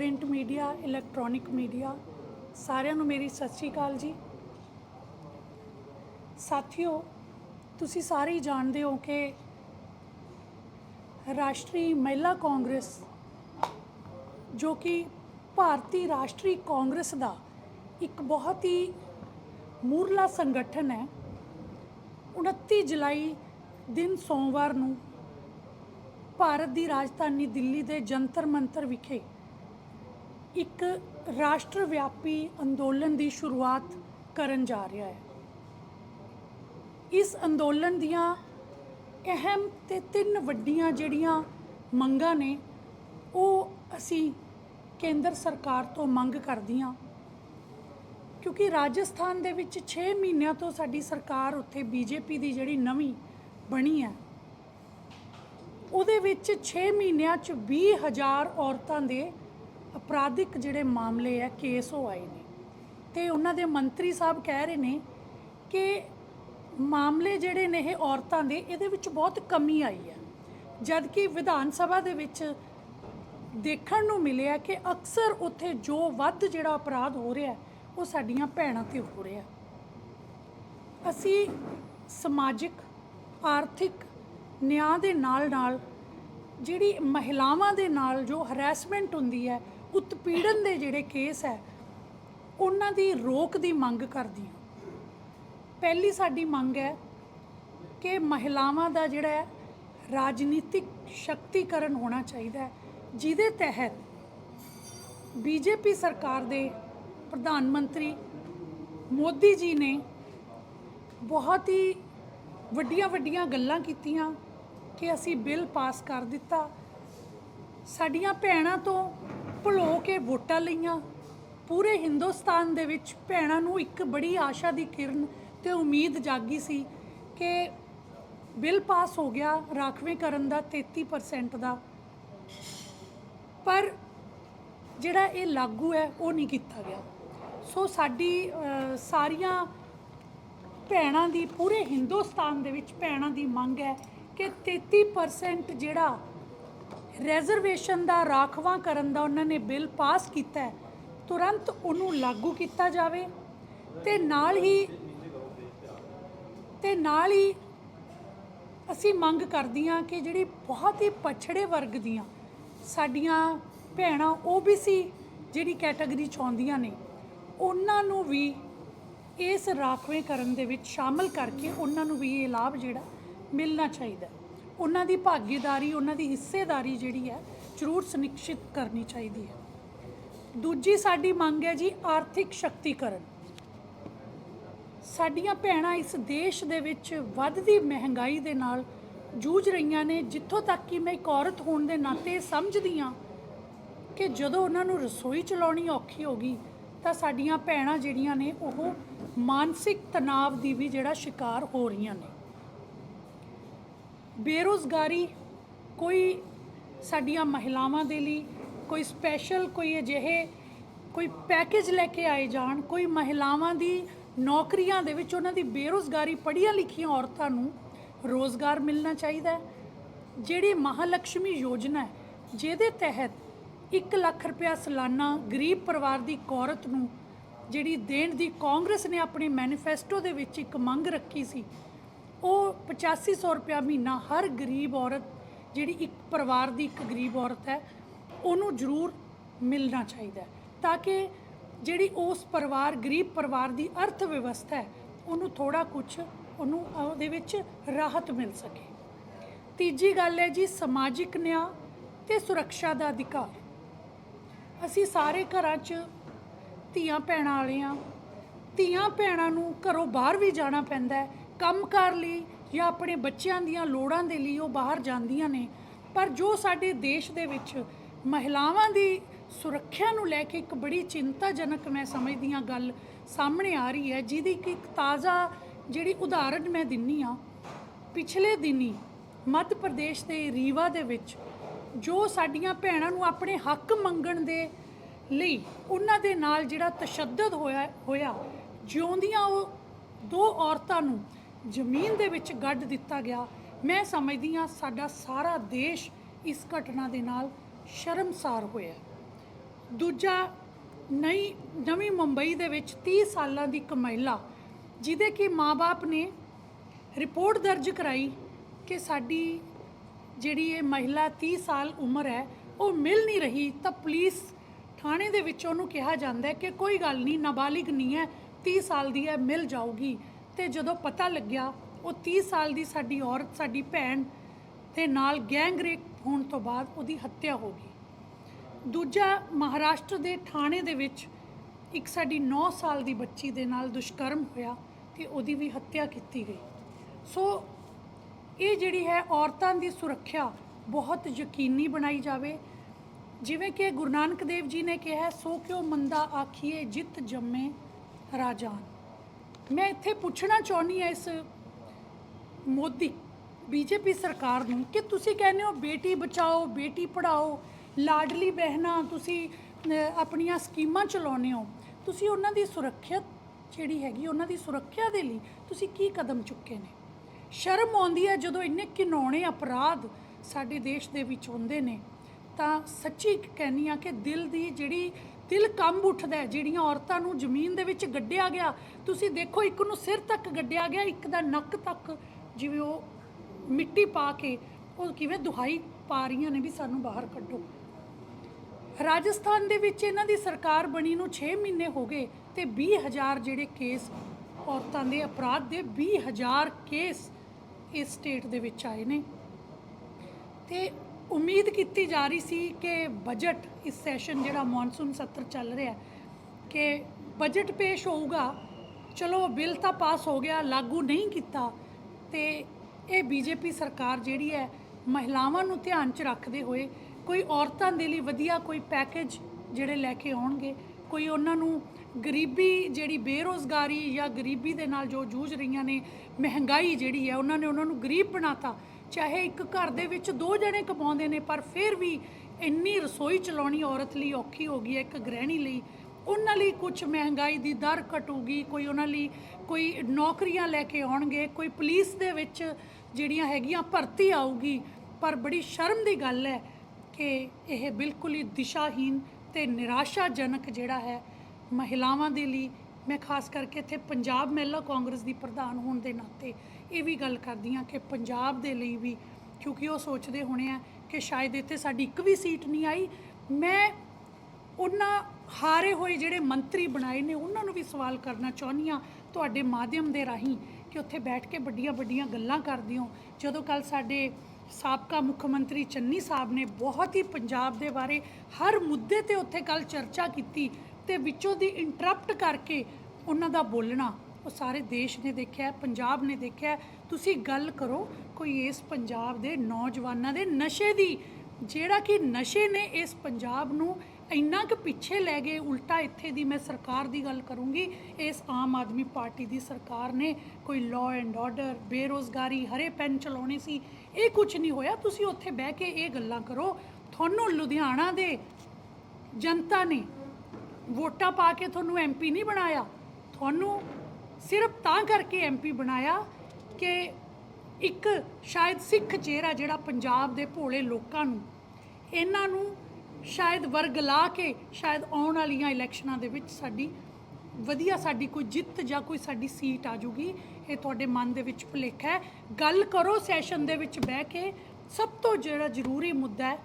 Print media, electronic media, ਸਾਰਿਆਂ ਨੂੰ ਮੇਰੀ ਸਤਿ ਸ਼੍ਰੀ ਅਕਾਲ ਜੀ। ਸਾਥੀਓ, ਤੁਸੀਂ ਸਾਰੇ ਹੀ ਜਾਣਦੇ ਹੋ ਕਿ ਰਾਸ਼ਟਰੀ ਮਹਿਲਾ ਕਾਂਗਰਸ, ਜੋ ਕਿ ਭਾਰਤੀ ਰਾਸ਼ਟਰੀ ਕਾਂਗਰਸ ਦਾ ਇੱਕ ਬਹੁਤ ਹੀ ਮੂਰਲਾ ਸੰਗਠਨ ਹੈ 29 ਜੁਲਾਈ ਦਿਨ ਸੋਮਵਾਰ ਨੂੰ ਭਾਰਤ ਦੀ ਰਾਜਧਾਨੀ ਦਿੱਲੀ ਦੇ ਜੰਤਰ ਮੰਤਰ ਵਿਖੇ ਇੱਕ ਰਾਸ਼ਟਰ ਵਿਆਪੀ ਅੰਦੋਲਨ ਦੀ ਸ਼ੁਰੂਆਤ ਕਰਨ ਜਾ ਰਿਹਾ ਹੈ। ਇਸ ਅੰਦੋਲਨ ਦੀਆਂ ਅਹਿਮ ਤੇ ਤਿੰਨ ਵੱਡੀਆਂ ਜਿਹੜੀਆਂ ਮੰਗਾਂ ਨੇ, ਉਹ ਅਸੀਂ ਕੇਂਦਰ ਸਰਕਾਰ ਤੋਂ ਮੰਗ ਕਰਦੀਆਂ ਕਿਉਂਕਿ ਰਾਜਸਥਾਨ ਦੇ ਵਿੱਚ 6 ਮਹੀਨਿਆਂ ਤੋਂ ਸਾਡੀ ਸਰਕਾਰ ਉੱਥੇ ਬੀਜੇਪੀ ਦੀ ਜਿਹੜੀ ਨਵੀਂ ਬਣੀ ਹੈ, ਉਹਦੇ ਵਿੱਚ 6 ਮਹੀਨਿਆਂ 'ਚ 20000 ਔਰਤਾਂ ਦੇ ਅਪਰਾਧਿਕ ਜਿਹੜੇ ਮਾਮਲੇ ਹੈ ਕੇਸ ਹੋ ਆਏ ਨੇ। ਤੇ ਉਹਨਾਂ ਦੇ ਮੰਤਰੀ ਸਾਹਿਬ ਕਹਿ ਰਹੇ ਨੇ ਕਿ ਮਾਮਲੇ ਜਿਹੜੇ ਨੇ ਇਹ ਔਰਤਾਂ ਦੇ, ਇਹਦੇ ਵਿੱਚ ਬਹੁਤ ਕਮੀ ਆਈ ਹੈ। ਜਦ ਕਿ ਵਿਧਾਨ ਸਭਾ ਦੇ ਵਿੱਚ ਦੇਖਣ ਨੂੰ ਮਿਲਿਆ ਕਿ ਅਕਸਰ ਉੱਥੇ ਜੋ ਵੱਧ ਜਿਹੜਾ ਅਪਰਾਧ ਹੋ ਰਿਹਾ, ਉਹ ਸਾਡੀਆਂ ਭੈਣਾਂ ਤੇ ਹੋ ਰਿਹਾ। ਅਸੀਂ ਸਮਾਜਿਕ, ਆਰਥਿਕ ਨਿਆਂ ਦੇ ਨਾਲ ਨਾਲ ਜਿਹੜੀ ਮਹਿਲਾਵਾਂ ਦੇ ਨਾਲ ਜੋ ਹਰੈਸਮੈਂਟ ਹੁੰਦੀ ਹੈ ਉਤਪੀੜਨ ਦੇ ਜਿਹੜੇ ਕੇਸ ਹੈ, ਉਹਨਾਂ ਦੀ ਰੋਕ ਦੀ ਮੰਗ ਕਰਦੀ ਹਾਂ। ਪਹਿਲੀ ਸਾਡੀ ਮੰਗ ਹੈ ਕਿ ਮਹਿਲਾਵਾਂ ਦਾ ਜਿਹੜਾ ਹੈ, ਰਾਜਨੀਤਿਕ ਸ਼ਕਤੀਕਰਨ ਹੋਣਾ ਚਾਹੀਦਾ ਹੈ, ਜਿਹਦੇ ਤਹਿਤ ਬੀਜੇਪੀ ਸਰਕਾਰ ਦੇ ਪ੍ਰਧਾਨ ਮੰਤਰੀ ਮੋਦੀ ਜੀ ਨੇ ਬਹੁਤ ਹੀ ਵੱਡੀਆਂ ਵੱਡੀਆਂ ਗੱਲਾਂ ਕੀਤੀਆਂ ਕਿ ਅਸੀਂ ਬਿੱਲ ਪਾਸ ਕਰ ਦਿੱਤਾ। ਸਾਡੀਆਂ ਭੈਣਾਂ ਤੋਂ ਭੁਲੋ ਕੇ ਵੋਟਾਂ ਲਈਆਂ। ਪੂਰੇ ਹਿੰਦੁਸਤਾਨ ਦੇ ਵਿੱਚ ਭੈਣਾਂ ਨੂੰ ਇੱਕ ਬੜੀ ਆਸ਼ਾ ਦੀ ਕਿਰਨ ਤੇ ਉਮੀਦ ਜਾਗੀ ਸੀ ਕਿ ਬਿੱਲ ਪਾਸ ਹੋ ਗਿਆ ਰਾਖਵੇਂਕਰਨ ਦਾ 33% ਦਾ। ਪਰ ਜਿਹੜਾ ਇਹ ਲਾਗੂ ਹੈ, ਉਹ ਨਹੀਂ ਕੀਤਾ ਗਿਆ। ਸੋ ਸਾਡੀ ਸਾਰੀਆਂ ਭੈਣਾਂ ਦੀ, ਪੂਰੇ ਹਿੰਦੁਸਤਾਨ ਦੇ ਵਿੱਚ ਭੈਣਾਂ ਦੀ ਮੰਗ ਹੈ ਕਿ 33% ਜਿਹੜਾ ਰਿਜ਼ਰਵੇਸ਼ਨ ਦਾ ਰਾਖਵਾਂ ਕਰਨ ਦਾ ਉਹਨਾਂ ਨੇ ਬਿੱਲ ਪਾਸ ਕੀਤਾ ਹੈ। ਤੁਰੰਤ ਉਹਨੂੰ ਲਾਗੂ ਕੀਤਾ ਜਾਵੇ ਤੇ ਨਾਲ ਹੀ ਤੇ ਨਾਲ ਹੀ ਅਸੀਂ ਮੰਗ ਕਰਦੀਆਂ ਕਿ ਜਿਹੜੀ ਬਹੁਤ ਹੀ ਪਛੜੇ ਵਰਗ ਦੀਆਂ ਸਾਡੀਆਂ ਭੈਣਾਂ OBC ਜਿਹੜੀ ਕੈਟਾਗਰੀ ਚ ਆਉਂਦੀਆਂ ਨੇ, ਉਹਨਾਂ ਨੂੰ ਵੀ ਇਸ ਰਾਖਵੇਂਕਰਨ ਦੇ ਵਿੱਚ ਸ਼ਾਮਲ ਕਰਕੇ ਉਹਨਾਂ ਨੂੰ ਵੀ ਇਹ ਲਾਭ ਜਿਹੜਾ ਮਿਲਣਾ ਚਾਹੀਦਾ ਉਹਨਾਂ ਦੀ ਭਾਗੀਦਾਰੀ, ਉਹਨਾਂ ਦੀ ਹਿੱਸੇਦਾਰੀ ਜਿਹੜੀ ਹੈ, ਜ਼ਰੂਰ ਸੁਨਿਸ਼ਚਿਤ ਕਰਨੀ ਚਾਹੀਦੀ ਹੈ। ਦੂਜੀ ਸਾਡੀ ਮੰਗ ਹੈ ਜੀ ਆਰਥਿਕ ਸ਼ਕਤੀਕਰਨ। ਸਾਡੀਆਂ ਭੈਣਾਂ ਇਸ ਦੇਸ਼ ਦੇ ਵਿੱਚ ਵੱਧਦੀ ਮਹਿੰਗਾਈ ਦੇ ਨਾਲ ਜੂਝ ਰਹੀਆਂ ਨੇ। ਜਿੱਥੋਂ ਤੱਕ ਕਿ ਮੈਂ ਇੱਕ ਔਰਤ ਹੋਣ ਦੇ ਨਾਤੇ ਸਮਝਦੀ ਹਾਂ ਕਿ ਜਦੋਂ ਉਹਨਾਂ ਨੂੰ ਰਸੋਈ ਚਲਾਉਣੀ ਔਖੀ ਹੋ ਗਈ, ਤਾਂ ਸਾਡੀਆਂ ਭੈਣਾਂ ਜਿਹੜੀਆਂ ਨੇ, ਉਹ ਮਾਨਸਿਕ ਤਣਾਅ ਦੀ ਵੀ ਜਿਹੜਾ ਸ਼ਿਕਾਰ ਹੋ ਰਹੀਆਂ ਨੇ। ਬੇਰੋਜ਼ਗਾਰੀ ਕੋਈ ਸਾਡੀਆਂ ਮਹਿਲਾਵਾਂ ਦੇ ਲਈ, ਕੋਈ ਸਪੈਸ਼ਲ ਕੋਈ ਅਜਿਹੇ, ਕੋਈ ਪੈਕੇਜ ਲੈ ਕੇ ਆਏ ਜਾਣ, ਕੋਈ ਮਹਿਲਾਵਾਂ ਦੀ ਨੌਕਰੀਆਂ ਦੇ ਵਿੱਚ ਉਹਨਾਂ ਦੀ ਬੇਰੋਜ਼ਗਾਰੀ ਪੜ੍ਹੀਆਂ ਲਿਖੀਆਂ ਔਰਤਾਂ ਨੂੰ ਰੋਜ਼ਗਾਰ ਮਿਲਣਾ ਚਾਹੀਦਾ ਹੈ। ਜਿਹੜੀ ਮਹਾਲక్ష్ਮੀ ਯੋਜਨਾ ਹੈ, ਜਿਹਦੇ ਤਹਿਤ 1 ਲੱਖ ਰੁਪਇਆ ਸਾਲਾਨਾ ਗਰੀਬ ਪਰਿਵਾਰ ਦੀ ਔਰਤ ਨੂੰ, ਜਿਹੜੀ ਦੇਣ ਦੀ ਕਾਂਗਰਸ ਨੇ ਆਪਣੇ ਮੈਨੀਫੈਸਟੋ ਦੇ ਵਿੱਚ ਇੱਕ ਮੰਗ ਰੱਖੀ ਸੀ ਉਹ 8500 ਰੁਪਇਆ ਮਹੀਨਾ ਹਰ ਗਰੀਬ ਔਰਤ, ਜਿਹੜੀ ਇੱਕ ਪਰਿਵਾਰ ਦੀ ਇੱਕ ਗਰੀਬ ਔਰਤ ਹੈ, ਉਹਨੂੰ ਜ਼ਰੂਰ ਮਿਲਣਾ ਚਾਹੀਦਾ ਤਾਂ ਕਿ ਜਿਹੜੀ ਉਸ ਪਰਿਵਾਰ, ਗਰੀਬ ਪਰਿਵਾਰ ਦੀ ਅਰਥ ਵਿਵਸਥਾ ਹੈ, ਉਹਨੂੰ ਥੋੜਾ ਕੁਝ ਉਹਨੂੰ ਉਹਦੇ ਵਿੱਚ ਰਾਹਤ ਮਿਲ ਸਕੇ। ਤੀਜੀ ਗੱਲ ਹੈ ਜੀ, ਸਮਾਜਿਕ ਨਿਆਂ ਤੇ ਸੁਰੱਖਿਆ ਦਾ ਅਧਿਕਾਰ। ਅਸੀਂ ਸਾਰੇ ਘਰਾਂ 'ਚ ਧੀਆਂ ਭੈਣਾਂ ਵਾਲੇ ਹਾਂ। ਧੀਆਂ ਭੈਣਾਂ ਨੂੰ ਘਰੋਂ ਬਾਹਰ ਵੀ ਜਾਣਾ ਪੈਂਦਾ ਕੰਮਕਾਰ ਲਈ ਜਾਂ ਆਪਣੇ ਬੱਚਿਆਂ ਦੀਆਂ ਲੋੜਾਂ ਦੇ ਲਈ ਉਹ ਬਾਹਰ ਜਾਂਦੀਆਂ ਨੇ, ਪਰ ਜੋ ਸਾਡੇ ਦੇਸ਼ ਦੇ ਵਿੱਚ ਮਹਿਲਾਵਾਂ ਦੀ ਸੁਰੱਖਿਆ ਨੂੰ ਲੈ ਕੇ ਇੱਕ ਬੜੀ ਚਿੰਤਾਜਨਕ ਮੈਂ ਸਮਝਦੀ ਹਾਂ ਗੱਲ ਸਾਹਮਣੇ ਆ ਰਹੀ ਹੈ, ਜਿਹਦੀ ਕਿ ਇੱਕ ਤਾਜ਼ਾ ਜਿਹੜੀ ਉਦਾਹਰਣ ਮੈਂ ਦਿੰਨੀ ਆ ਪਿਛਲੇ ਦਿਨੀ ਮੱਧ ਪ੍ਰਦੇਸ਼ ਦੇ ਰੀਵਾ ਦੇ ਵਿੱਚ ਜੋ ਸਾਡੀਆਂ ਭੈਣਾਂ ਨੂੰ ਆਪਣੇ ਹੱਕ ਮੰਗਣ ਦੇ ਲਈ ਉਹਨਾਂ ਦੇ ਨਾਲ ਜਿਹੜਾ ਤਸ਼ੱਦਦ ਹੋਇਆ ਹੋਇਆ, ਜਿਉਂਦੀਆਂ ਉਹ ਦੋ ਔਰਤਾਂ ਨੂੰ ਜ਼ਮੀਨ ਦੇ ਵਿੱਚ ਗੱਡ ਦਿੱਤਾ ਗਿਆ। ਮੈਂ ਸਮਝਦੀ ਹਾਂ ਸਾਡਾ ਸਾਰਾ ਦੇਸ਼ ਇਸ ਘਟਨਾ ਦੇ ਨਾਲ ਸ਼ਰਮਸਾਰ ਹੋਇਆ ਦੂਜਾ, ਨਈ, ਨਵੀਂ ਮੁੰਬਈ ਦੇ ਵਿੱਚ 30 ਸਾਲਾਂ ਦੀ ਇੱਕ ਮਹਿਲਾ, ਜਿਹਦੇ ਕਿ ਮਾਪੇ ਨੇ ਰਿਪੋਰਟ ਦਰਜ ਕਰਾਈ ਕਿ ਸਾਡੀ ਜਿਹੜੀ ਇਹ ਮਹਿਲਾ 30 ਸਾਲ ਉਮਰ ਹੈ, ਉਹ ਮਿਲ ਨਹੀਂ ਰਹੀ। ਤਾਂ ਪੁਲਿਸ ਥਾਣੇ ਦੇ ਵਿੱਚ ਉਹਨੂੰ ਕਿਹਾ ਜਾਂਦਾ ਕਿ ਕੋਈ ਗੱਲ ਨਹੀਂ, ਨਾਬਾਲਿਗ ਨਹੀਂ ਹੈ 30 ਸਾਲ ਦੀ ਹੈ, ਮਿਲ ਜਾਊਗੀ। ਤੇ ਜਦੋਂ ਪਤਾ ਲੱਗਿਆ ਉਹ 30 ਸਾਲ ਦੀ ਸਾਡੀ ਔਰਤ, ਸਾਡੀ ਭੈਣ ਤੇ ਨਾਲ ਗੈਂਗ ਰੇਪ ਹੋਣ ਤੋਂ ਬਾਅਦ ਉਹਦੀ ਹੱਤਿਆ ਹੋ ਗਈ। ਦੂਜਾ ਮਹਾਰਾਸ਼ਟਰ ਦੇ ਥਾਣੇ ਦੇ ਵਿੱਚ ਇੱਕ ਸਾਡੀ 9 ਸਾਲ ਦੀ ਬੱਚੀ ਦੇ ਨਾਲ ਦੁਸ਼ਕਰਮ ਹੋਇਆ ਤੇ ਉਹਦੀ ਵੀ ਹੱਤਿਆ ਕੀਤੀ ਗਈ। ਸੋ ਇਹ ਜਿਹੜੀ ਹੈ ਔਰਤਾਂ ਦੀ ਸੁਰੱਖਿਆ ਬਹੁਤ ਯਕੀਨੀ ਬਣਾਈ ਜਾਵੇ। ਜਿਵੇਂ ਕਿ ਗੁਰੂ ਨਾਨਕ ਦੇਵ ਜੀ ਨੇ ਕਿਹਾ ਸੋ ਕਿਉ ਮੰਦਾ ਆਖੀਏ ਜਿਤ ਜੰਮੇ ਰਾਜਾਨ। ਮੈਂ ਇੱਥੇ ਪੁੱਛਣਾ ਚਾਹੁੰਦੀ ਹਾਂ ਇਸ ਮੋਦੀ, ਬੀਜੇਪੀ ਸਰਕਾਰ ਨੂੰ ਕਿ ਤੁਸੀਂ ਕਹਿੰਦੇ ਹੋ ਬੇਟੀ ਬਚਾਓ, ਬੇਟੀ ਪੜਾਓ ਲਾਡਲੀ ਬਹਿਣਾ, ਤੁਸੀਂ ਆਪਣੀਆਂ ਸਕੀਮਾਂ ਚਲਾਉਂਦੇ ਹੋ, ਤੁਸੀਂ ਉਹਨਾਂ ਦੀ ਸੁਰੱਖਿਆ ਜਿਹੜੀ ਹੈਗੀ ਉਹਨਾਂ ਦੀ ਸੁਰੱਖਿਆ ਦੇ ਲਈ ਤੁਸੀਂ ਕੀ ਕਦਮ ਚੁੱਕੇ ਨੇ? ਸ਼ਰਮ ਆਉਂਦੀ ਹੈ ਜਦੋਂ ਇੰਨੇ ਘਿਨੌਣੇ ਅਪਰਾਧ ਸਾਡੇ ਦੇਸ਼ ਦੇ ਵਿੱਚ ਹੁੰਦੇ ਨੇ, ਤਾਂ ਸੱਚੀ ਕਹਿੰਦੀ ਆ ਕਿ ਦਿਲ ਦੀ ਜਿਹੜੀ ਦਿਲ ਕੰਬ ਉੱਠਦਾ ਜਿਹੜੀਆਂ ਔਰਤਾਂ ਨੂੰ ਜ਼ਮੀਨ ਦੇ ਵਿੱਚ ਗੱਡਿਆ ਗਿਆ, ਤੁਸੀਂ ਦੇਖੋ, ਇੱਕ ਨੂੰ ਸਿਰ ਤੱਕ ਗੱਡਿਆ ਗਿਆ, ਇੱਕ ਦਾ ਨੱਕ ਤੱਕ। ਜਿਵੇਂ ਉਹ ਮਿੱਟੀ ਪਾ ਕੇ, ਉਹ ਕਿਵੇਂ ਦੁਹਾਈ ਪਾ ਰਹੀਆਂ ਨੇ ਵੀ ਸਾਨੂੰ ਬਾਹਰ ਕੱਢੋ। ਰਾਜਸਥਾਨ ਦੇ ਵਿੱਚ ਇਹਨਾਂ ਦੀ ਸਰਕਾਰ ਬਣੀ ਨੂੰ 6 ਮਹੀਨੇ ਹੋ ਗਏ ਤੇ 20000 ਜਿਹੜੇ ਕੇਸ ਔਰਤਾਂ ਦੇ ਅਪਰਾਧ ਦੇ 20000 ਕੇਸ ਇਸ ਸਟੇਟ ਦੇ ਵਿੱਚ ਆਏ ਨੇ। ਤੇ ਉਮੀਦ ਕੀਤੀ ਜਾ ਰਹੀ ਸੀ ਕਿ ਬਜਟ ਇਸ ਸੈਸ਼ਨ ਜਿਹੜਾ ਮੌਨਸੂਨ ਸੱਤਰ ਚੱਲ ਰਿਹਾ ਕਿ ਬਜਟ ਪੇਸ਼ ਹੋਊਗਾ। ਚਲੋ ਬਿੱਲ ਤਾਂ ਪਾਸ ਹੋ ਗਿਆ, ਲਾਗੂ ਨਹੀਂ ਕੀਤਾ ਤੇ ਇਹ ਬੀਜੇਪੀ ਸਰਕਾਰ ਜਿਹੜੀ ਹੈ, ਮਹਿਲਾਵਾਂ ਨੂੰ ਧਿਆਨ 'ਚ ਰੱਖਦੇ ਹੋਏ ਕੋਈ ਔਰਤਾਂ ਦੇ ਲਈ ਵਧੀਆ ਕੋਈ ਪੈਕੇਜ ਜਿਹੜੇ ਲੈ ਕੇ ਆਉਣਗੇ, ਕੋਈ ਉਹਨਾਂ ਨੂੰ ਗਰੀਬੀ ਜਿਹੜੀ ਬੇਰੋਜ਼ਗਾਰੀ ਜਾਂ ਗਰੀਬੀ ਦੇ ਨਾਲ ਜੋ ਜੂਝ ਰਹੀਆਂ ਨੇ, ਮਹਿੰਗਾਈ ਜਿਹੜੀ ਹੈ, ਉਹਨਾਂ ਨੇ ਉਹਨਾਂ ਨੂੰ ਗਰੀਬ ਬਣਾਤਾ ਚਾਹੇ ਇੱਕ ਘਰ ਦੇ ਵਿੱਚ ਦੋ ਜਣੇ ਕਮਾਉਂਦੇ ਨੇ, ਪਰ ਫਿਰ ਵੀ ਇੰਨੀ ਰਸੋਈ ਚਲਾਉਣੀ ਔਰਤ ਲਈ ਔਖੀ ਹੋ ਗਈ ਹੈ, ਇੱਕ ਗ੍ਰਹਿਣੀ ਲਈ। ਉਹਨਾਂ ਲਈ ਕੁਝ ਮਹਿੰਗਾਈ ਦੀ ਦਰ ਘਟੂਗੀ, ਕੋਈ ਉਹਨਾਂ ਲਈ ਕੋਈ ਨੌਕਰੀਆਂ ਲੈ ਕੇ ਆਉਣਗੇ, ਕੋਈ ਪੁਲਿਸ ਦੇ ਵਿੱਚ ਜਿਹੜੀਆਂ ਹੈਗੀਆਂ ਭਰਤੀ ਆਊਗੀ। ਪਰ ਬੜੀ ਸ਼ਰਮ ਦੀ ਗੱਲ ਹੈ ਕਿ ਇਹ ਬਿਲਕੁਲ ਹੀ ਦਿਸ਼ਾਹੀਨ ਤੇ ਨਿਰਾਸ਼ਾਜਨਕ ਜਿਹੜਾ ਹੈ ਮਹਿਲਾਵਾਂ ਦੇ ਲਈ। ਮੈਂ ਖਾਸ ਕਰਕੇ ਇੱਥੇ ਪੰਜਾਬ ਮਹਿਲਾ ਕਾਂਗਰਸ ਦੀ ਪ੍ਰਧਾਨ ਹੋਣ ਦੇ ਨਾਤੇ ਇਹ ਵੀ ਗੱਲ ਕਰਦੀ ਹਾਂ ਕਿ ਪੰਜਾਬ ਦੇ ਲਈ ਵੀ, ਕਿਉਂਕਿ ਉਹ ਸੋਚਦੇ ਹੋਣੇ ਆ ਕਿ ਸ਼ਾਇਦ ਇੱਥੇ ਸਾਡੀ ਇੱਕ ਵੀ ਸੀਟ ਨਹੀਂ ਆਈ। ਮੈਂ ਉਹਨਾਂ ਹਾਰੇ ਹੋਏ ਜਿਹੜੇ ਮੰਤਰੀ ਬਣਾਏ ਨੇ, ਉਹਨਾਂ ਨੂੰ ਵੀ ਸਵਾਲ ਕਰਨਾ ਚਾਹੁੰਦੀ ਹਾਂ ਤੁਹਾਡੇ ਮਾਧਿਅਮ ਦੇ ਰਾਹੀਂ ਕਿ ਉੱਥੇ ਬੈਠ ਕੇ ਵੱਡੀਆਂ ਵੱਡੀਆਂ ਗੱਲਾਂ ਕਰਦੇ ਹੋ ਜਦੋਂ ਕੱਲ ਸਾਡੇ ਸਾਬਕਾ ਮੁੱਖ ਮੰਤਰੀ ਚੰਨੀ ਸਾਹਿਬ ਨੇ ਬਹੁਤ ਹੀ ਪੰਜਾਬ ਦੇ ਬਾਰੇ ਹਰ ਮੁੱਦੇ ਤੇ ਉੱਥੇ ਕੱਲ ਚਰਚਾ ਕੀਤੀ ਤੇ ਵਿੱਚੋਂ ਦੀ ਇੰਟਰਪਟ ਕਰਕੇ ਉਹਨਾਂ ਦਾ ਬੋਲਣਾ ਉਹ ਸਾਰੇ ਦੇਸ਼ ਨੇ ਦੇਖਿਆ, ਪੰਜਾਬ ਨੇ ਦੇਖਿਆ। ਤੁਸੀਂ ਗੱਲ ਕਰੋ ਕੋਈ ਇਸ ਪੰਜਾਬ ਦੇ ਨੌਜਵਾਨਾਂ ਦੇ ਨਸ਼ੇ ਦੀ, ਜਿਹੜਾ ਕਿ ਨਸ਼ੇ ਨੇ ਇਸ ਪੰਜਾਬ ਨੂੰ ਇੰਨਾ ਕੁ ਪਿੱਛੇ ਲੈ ਗਏ। ਉਲਟਾ ਇੱਥੇ ਦੀ ਮੈਂ ਸਰਕਾਰ ਦੀ ਗੱਲ ਕਰੂੰਗੀ, ਇਸ ਆਮ ਆਦਮੀ ਪਾਰਟੀ ਦੀ ਸਰਕਾਰ ਨੇ ਕੋਈ ਲਾਅ ਐਂਡ ਆਰਡਰ ਬੇਰੋਜ਼ਗਾਰੀ, ਹਰੇ ਪੈਨ ਚਲਾਉਣੇ ਸੀ, ਇਹ ਕੁਝ ਨਹੀਂ ਹੋਇਆ। ਤੁਸੀਂ ਉੱਥੇ ਬਹਿ ਕੇ ਇਹ ਗੱਲਾਂ ਕਰੋ। ਤੁਹਾਨੂੰ ਲੁਧਿਆਣਾ ਦੇ ਜਨਤਾ ਨੇ ਵੋਟਾਂ ਪਾ ਕੇ ਤੁਹਾਨੂੰ ਐਮਪੀ ਨਹੀਂ ਬਣਾਇਆ। ਤੁਹਾਨੂੰ ਸਿਰਫ ਤਾਂ ਕਰਕੇ ਐਮਪੀ ਬਣਾਇਆ ਕਿ ਇੱਕ ਸ਼ਾਇਦ ਸਿੱਖ ਚਿਹਰਾ ਜਿਹੜਾ ਪੰਜਾਬ ਦੇ ਭੋਲੇ ਲੋਕਾਂ ਨੂੰ, ਇਹਨਾਂ ਨੂੰ ਸ਼ਾਇਦ ਵਰਗਲਾ ਕੇ ਸ਼ਾਇਦ ਆਉਣ ਵਾਲੀਆਂ ਇਲੈਕਸ਼ਨਾਂ ਦੇ ਵਿੱਚ ਸਾਡੀ, ਵਧੀਆ ਸਾਡੀ ਕੋਈ ਜਿੱਤ ਜਾਂ ਕੋਈ ਸਾਡੀ ਸੀਟ ਆ ਜੂਗੀ, ਇਹ ਤੁਹਾਡੇ ਮਨ ਦੇ ਵਿੱਚ ਭੁਲੇਖਾ ਹੈ। ਗੱਲ ਕਰੋ ਸੈਸ਼ਨ ਦੇ ਵਿੱਚ ਬਹਿ ਕੇ, ਸਭ ਤੋਂ ਜਿਹੜਾ ਜ਼ਰੂਰੀ ਮੁੱਦਾ ਹੈ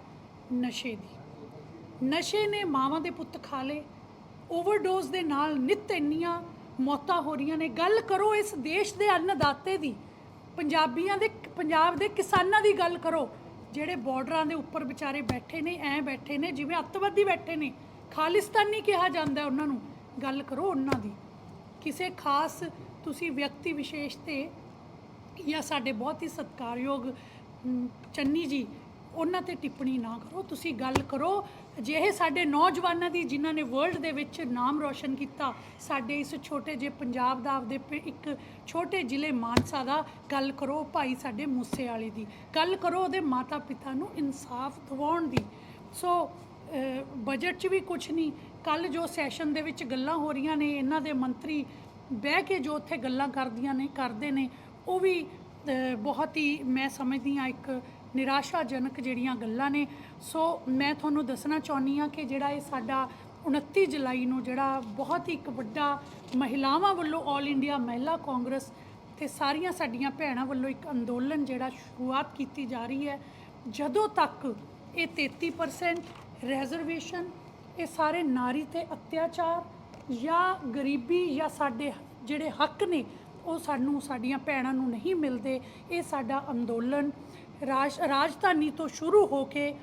ਨਸ਼ੇ ਦੀ। ਨਸ਼ੇ ਨੇ ਮਾਵਾਂ ਦੇ ਪੁੱਤ ਖਾ ਲਏ, ਓਵਰਡੋਜ਼ ਦੇ ਨਾਲ ਨਿਤ ਇੰਨੀਆਂ ਮੌਤਾਂ ਹੋ ਰਹੀਆਂ ਨੇ। ਗੱਲ ਕਰੋ ਇਸ ਦੇਸ਼ ਦੇ ਅੰਨਦਾਤੇ ਦੀ। ਪੰਜਾਬੀਆਂ ਦੇ, ਪੰਜਾਬ ਦੇ ਕਿਸਾਨਾਂ ਦੀ ਗੱਲ ਕਰੋ। ਜਿਹੜੇ ਬਾਰਡਰਾਂ ਦੇ ਉੱਪਰ ਵਿਚਾਰੇ ਬੈਠੇ ਨੇ, ਐ ਬੈਠੇ ਨੇ, ਜਿਵੇਂ ਅੱਤਵਾਦੀ ਬੈਠੇ ਨੇ। ਖਾਲਿਸਤਾਨੀ ਕਿਹਾ ਜਾਂਦਾ ਉਹਨਾਂ ਨੂੰ। ਗੱਲ ਕਰੋ ਉਹਨਾਂ ਦੀ। ਕਿਸੇ ਖਾਸ ਤੁਸੀਂ ਵਿਅਕਤੀ ਵਿਸ਼ੇਸ਼ ਤੇ ਜਾਂ ਸਾਡੇ ਬਹੁਤ ਹੀ ਸਤਿਕਾਰਯੋਗ ਚੰਨੀ ਜੀ ਉਹਨਾਂ ਤੇ ਟਿੱਪਣੀ ਨਾ ਕਰੋ। ਤੁਸੀਂ ਗੱਲ ਕਰੋ। ਅਜਿਹੇ ਸਾਡੇ ਨੌਜਵਾਨਾਂ ਦੀ ਜਿਨ੍ਹਾਂ ਨੇ ਵਰਲਡ ਦੇ ਵਿੱਚ ਨਾਮ ਰੋਸ਼ਨ ਕੀਤਾ ਸਾਡੇ ਇਸ ਛੋਟੇ ਜਿਹੇ ਪੰਜਾਬ ਦਾ ਆਪਦੇ ਪ- ਇੱਕ ਛੋਟੇ ਜ਼ਿਲ੍ਹੇ ਮਾਨਸਾ ਦਾ ਗੱਲ ਕਰੋ ਭਾਈ ਸਾਡੇ ਮੂਸੇ ਵਾਲੇ ਦੀ। ਗੱਲ ਕਰੋ ਉਹਦੇ ਮਾਤਾ ਪਿਤਾ ਨੂੰ ਇਨਸਾਫ ਦਿਵਾਉਣ ਦੀ। ਸੋ ਅ, ਬਜਟ 'ਚ ਵੀ ਕੁਝ ਨਹੀਂ। ਕੱਲ ਜੋ ਸੈਸ਼ਨ ਦੇ ਵਿੱਚ ਗੱਲਾਂ ਹੋ ਰਹੀਆਂ ਨੇ ਇਹਨਾਂ ਦੇ ਮੰਤਰੀ ਬਹਿ ਕੇ ਜੋ ਉੱਥੇ ਗੱਲਾਂ ਕਰਦੀਆਂ ਨੇ ਕਰਦੇ ਨੇ ਉਹ ਵੀ ਅ, ਬਹੁਤ ਹੀ ਮੈਂ ਸਮਝਦੀ ਹਾਂ ਇੱਕ ਨਿਰਾਸ਼ਾਜਨਕ ਜਿਹੜੀਆਂ ਗੱਲਾਂ ਨੇ। ਸੋ ਮੈਂ ਤੁਹਾਨੂੰ ਦੱਸਣਾ ਚਾਹੁੰਦੀ ਆ ਕਿ ਜਿਹੜਾ ਇਹ ਸਾਡਾ 29 ਜੁਲਾਈ ਨੂੰ ਜਿਹੜਾ ਬਹੁਤ ਹੀ ਇੱਕ ਵੱਡਾ ਮਹਿਲਾਵਾਂ ਵੱਲੋਂ 올 ਇੰਡੀਆ ਮਹਿਲਾ ਕਾਂਗਰਸ ਤੇ ਸਾਰੀਆਂ ਸਾਡੀਆਂ ਭੈਣਾਂ ਵੱਲੋਂ ਇੱਕ ਅੰਦੋਲਨ ਜਿਹੜਾ ਸ਼ੁਰੂਆਤ ਕੀਤੀ ਜਾ ਰਹੀ ਹੈ। ਜਦੋਂ ਤੱਕ ਇਹ 33% ਰਿਜ਼ਰਵੇਸ਼ਨ ਇਹ ਸਾਰੇ ਨਾਰੀ ਤੇ ਅਤਿਆਚਾਰ ਜਾਂ ਗਰੀਬੀ ਜਾਂ ਸਾਡੇ ਜਿਹੜੇ ਹੱਕ ਨੇ, ਉਹ ਸਾਨੂੰ ਸਾਡੀਆਂ ਭੈਣਾਂ ਨੂੰ ਨਹੀਂ ਮਿਲਦੇ, ਇਹ ਸਾਡਾ ਅੰਦੋਲਨ ਰਾਜ ਰਾਜਧਾਨੀ ਤੋਂ ਸ਼ੁਰੂ ਹੋ ਕੇ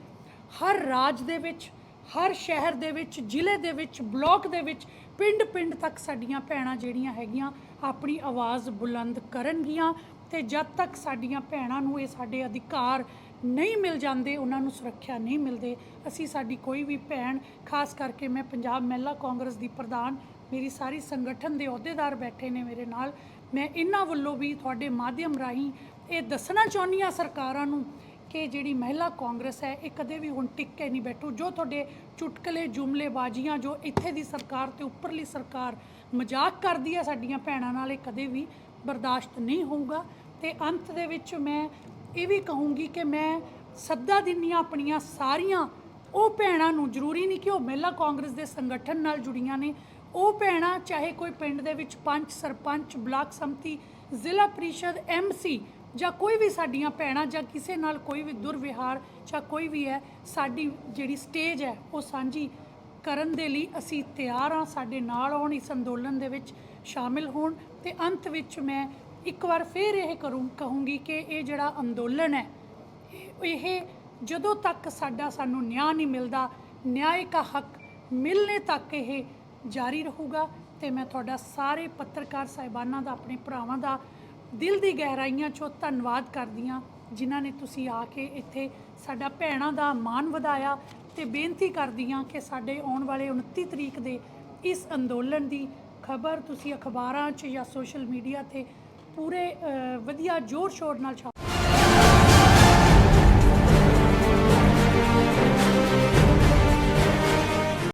ਹਰ ਰਾਜ ਦੇ ਵਿੱਚ, ਹਰ ਸ਼ਹਿਰ ਦੇ ਵਿੱਚ, ਜ਼ਿਲ੍ਹੇ ਦੇ ਵਿੱਚ, ਬਲਾਕ ਦੇ ਵਿੱਚ, ਪਿੰਡ-ਪਿੰਡ ਤੱਕ ਸਾਡੀਆਂ ਭੈਣਾਂ ਜਿਹੜੀਆਂ ਹੈਗੀਆਂ ਆਪਣੀ ਆਵਾਜ਼ ਬੁਲੰਦ ਕਰਨਗੀਆਂ ਤੇ ਜਦ ਤੱਕ ਸਾਡੀਆਂ ਭੈਣਾਂ ਨੂੰ ਇਹ ਸਾਡੇ ਅਧਿਕਾਰ ਨਹੀਂ ਮਿਲ ਜਾਂਦੇ, ਉਹਨਾਂ ਨੂੰ ਸੁਰੱਖਿਆ ਨਹੀਂ ਮਿਲਦੇ, ਅਸੀਂ ਸਾਡੀ ਕੋਈ ਵੀ ਭੈਣ, ਖਾਸ ਕਰਕੇ ਮੈਂ ਪੰਜਾਬ ਮਹਿਲਾ ਕਾਂਗਰਸ ਦੀ ਪ੍ਰਧਾਨ, ਮੇਰੀ ਸਾਰੀ ਸੰਗਠਨ ਦੇ ਅਹੁਦੇਦਾਰ ਬੈਠੇ ਨੇ ਮੇਰੇ ਨਾਲ, ਮੈਂ ਇਹਨਾਂ ਵੱਲੋਂ ਵੀ ਤੁਹਾਡੇ ਮਾਧਿਅਮ ਰਾਹੀਂ ਇਹ ਦੱਸਣਾ ਚਾਹੁੰਦੀ ਹਾਂ ਸਰਕਾਰਾਂ ਨੂੰ ਕਿ ਜਿਹੜੀ ਮਹਿਲਾ ਕਾਂਗਰਸ ਹੈ, ਇਹ ਕਦੇ ਵੀ ਹੁਣ ਟਿਕ ਕੇ ਨਹੀਂ ਬੈਠੂ। ਜੋ ਤੁਹਾਡੇ ਚੁਟਕਲੇ ਜੁਮਲੇਬਾਜ਼ੀਆਂ ਜੋ ਇੱਥੇ ਦੀ ਸਰਕਾਰ ਤੇ ਉੱਪਰਲੀ ਸਰਕਾਰ ਮਜ਼ਾਕ ਕਰਦੀ ਹੈ ਸਾਡੀਆਂ ਭੈਣਾਂ ਨਾਲ, ਇਹ ਕਦੇ ਵੀ ਬਰਦਾਸ਼ਤ ਨਹੀਂ ਹੋਊਗਾ। ਤੇ ਅੰਤ ਦੇ ਵਿੱਚ ਮੈਂ ਇਹ ਵੀ ਕਹੂੰਗੀ ਕਿ ਮੈਂ ਸੱਦਾ ਦਿੰਨੀ ਹਾਂ ਆਪਣੀਆਂ ਸਾਰੀਆਂ, ਉਹ ਭੈਣਾਂ ਨੂੰ ਜ਼ਰੂਰੀ ਨਹੀਂ ਕਿ ਉਹ ਮਹਿਲਾ ਕਾਂਗਰਸ ਦੇ ਸੰਗਠਨ ਨਾਲ ਜੁੜੀਆਂ ਨੇ। ਉਹ ਭੈਣਾਂ, ਚਾਹੇ ਕੋਈ ਪਿੰਡ ਦੇ ਵਿੱਚ ਪੰਚ, ਸਰਪੰਚ, ਬਲਾਕ ਸੰਮਤੀ, ਜ਼ਿਲ੍ਹਾ ਪ੍ਰੀਸ਼ਦ ਐਮਸੀ ਜਾਂ ਕੋਈ ਵੀ ਸਾਡੀਆਂ ਭੈਣਾਂ ਜਾਂ ਕਿਸੇ ਨਾਲ ਕੋਈ ਵੀ ਦੁਰਵਿਹਾਰ ਜਾਂ ਕੋਈ ਵੀ ਹੈ, ਸਾਡੀ ਜਿਹੜੀ ਸਟੇਜ ਹੈ, ਉਹ ਸਾਂਝੀ ਕਰਨ ਦੇ ਲਈ ਅਸੀਂ ਤਿਆਰ ਹਾਂ, ਸਾਡੇ ਨਾਲ ਆਉਣ ਇਸ ਅੰਦੋਲਨ ਦੇ ਵਿੱਚ ਸ਼ਾਮਿਲ ਹੋਣ ਤੇ ਅੰਤ ਵਿੱਚ ਮੈਂ ਇੱਕ ਵਾਰ ਫੇਰ ਇਹ ਕਰੂੰ, ਕਹੂੰਗੀ ਕਿ ਇਹ ਜਿਹੜਾ ਅੰਦੋਲਨ ਹੈ, ਇਹ- ਜਦੋਂ ਤੱਕ ਸਾਡਾ, ਸਾਨੂੰ ਨਿਆਂ ਨਹੀਂ ਮਿਲਦਾ, ਨਿਆਂ ਦਾ ਹੱਕ ਮਿਲਨੇ ਤੱਕ ਇਹ ਜਾਰੀ ਰਹੂਗਾ ਤੇ ਮੈਂ ਤੁਹਾਡਾ ਸਾਰੇ ਪੱਤਰਕਾਰ ਸਾਹਿਬਾਨਾਂ ਦਾ, ਆਪਣੇ ਭਰਾਵਾਂ ਦਾ ਦਿਲ ਦੀ ਗਹਿਰਾਈਆਂ 'ਚੋਂ ਧੰਨਵਾਦ ਕਰਦੀ ਹਾਂ ਜਿਨ੍ਹਾਂ ਨੇ ਤੁਸੀਂ ਆ ਕੇ ਇੱਥੇ ਸਾਡਾ ਭੈਣਾਂ ਦਾ ਮਾਣ ਵਧਾਇਆ ਤੇ ਬੇਨਤੀ ਕਰਦੀ ਹਾਂ ਕਿ ਸਾਡੇ ਆਉਣ ਵਾਲੇ 29 ਤਰੀਕ ਦੇ ਇਸ ਅੰਦੋਲਨ ਦੀ ਖਬਰ ਤੁਸੀਂ ਅਖਬਾਰਾਂ 'ਚ ਜਾਂ ਸੋਸ਼ਲ ਮੀਡੀਆ ਤੇ ਪੂਰੇ ਅ, ਵਧੀਆ ਜ਼ੋਰ ਸ਼ੋਰ ਨਾਲ ਛਾਪ।